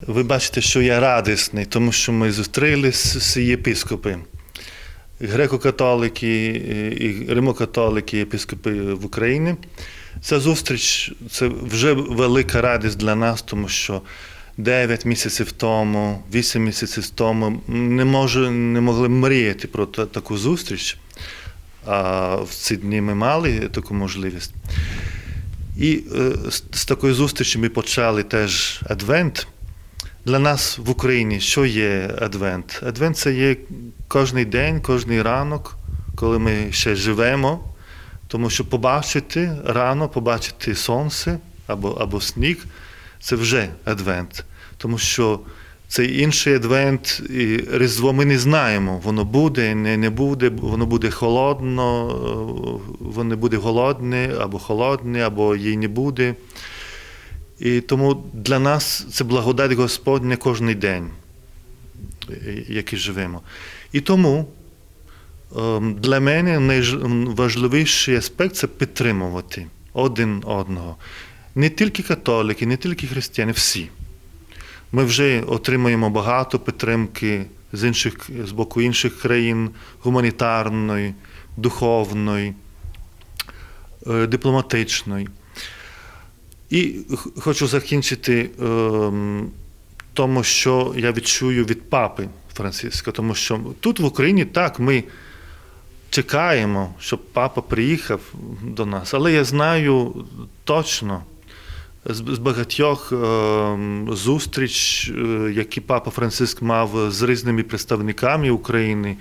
Ви бачите, що я радісний, тому що ми зустрілися з єпископи. Греко-католики і римокатолики, єпископи в Україні. Ця зустріч це вже велика радість для нас, тому що 9 місяців тому, 8 місяців тому не, може, не могли мріяти про та- таку зустріч. А в ці дні ми мали таку можливість. І е, з такої зустрічі ми почали теж адвент. Для нас в Україні що є адвент? Адвент це є кожний день, кожний ранок, коли ми ще живемо, тому що побачити рано, побачити сонце або, або сніг це вже адвент. Тому що цей інший адвент і Різдво ми не знаємо. Воно буде, не, не буде, воно буде холодно, воно буде голодне, або холодне, або їй не буде. І тому для нас це благодать Господня кожен день, який живемо. І тому ем, для мене найважливіший аспект це підтримувати один одного. Не тільки католики, не тільки християни, всі. Ми вже отримуємо багато підтримки з, інших, з боку інших країн, гуманітарної, духовної, е, дипломатичної. І хочу закінчити ем, тому, що я відчую від папи Франциска, тому що тут в Україні так ми чекаємо, щоб папа приїхав до нас, але я знаю точно з, багатьох ем, зустріч, е, які папа Франциск мав з різними представниками України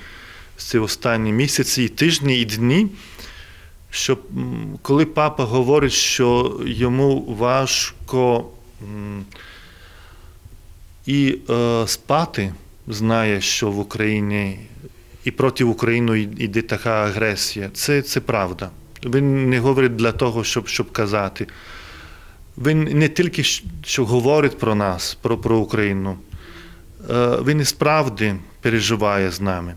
ці останні місяці, і тижні, і дні що коли папа говорить, що йому важко і е, спати, знає, що в Україні і проти України йде така агресія, це, це правда. Він не говорить для того, щоб, щоб казати. Він не тільки що говорить про нас, про, про Україну, е, він і справді переживає з нами.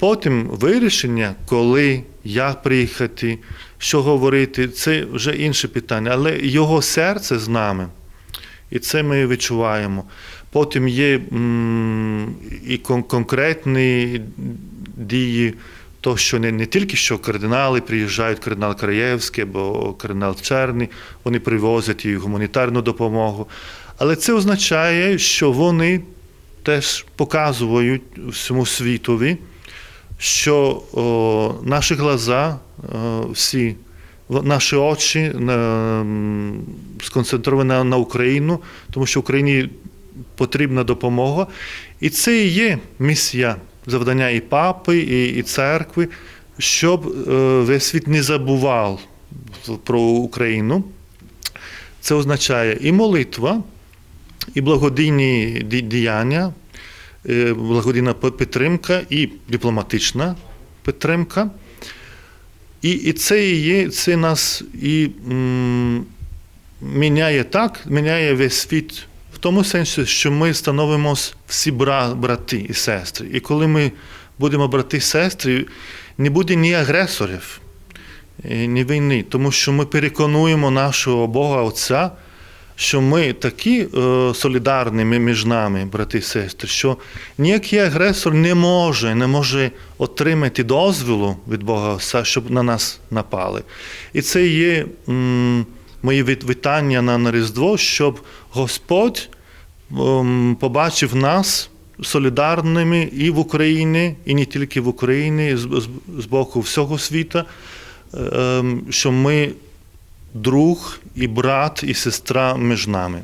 Потім вирішення, коли, як приїхати, що говорити, це вже інше питання. Але його серце з нами, і це ми відчуваємо. Потім є і конкретні дії, то, що не, не тільки що кардинали приїжджають, кардинал Краєвський або кардинал Черний, вони привозять і гуманітарну допомогу. Але це означає, що вони теж показують всьому світові, що о, наші глаза, о, всі, наші очі на, сконцентровані на, Україну, тому що Україні потрібна допомога. І це і є місія завдання і папи, і, і церкви, щоб е, весь світ не забував про Україну. Це означає і молитва, і благодійні діяння, е, благодійна підтримка і дипломатична підтримка. І, і це і є, це нас і міняє так, міняє весь світ в тому сенсі, що ми становимося всі бра, брати і сестри. І коли ми будемо брати і сестри, не буде ні агресорів, е, ні війни, тому що ми переконуємо нашого Бога Отця, що ми такі е, солідарні між нами, брати і сестри, що ніякий агресор не може, не може отримати дозволу від Бога Отця, щоб на нас напали. І це є мої вітання на, Різдво, щоб Господь м, побачив нас солідарними і в Україні, і не тільки в Україні, з, з, з боку всього світу, ем, що ми друг і брат і сестра між нами.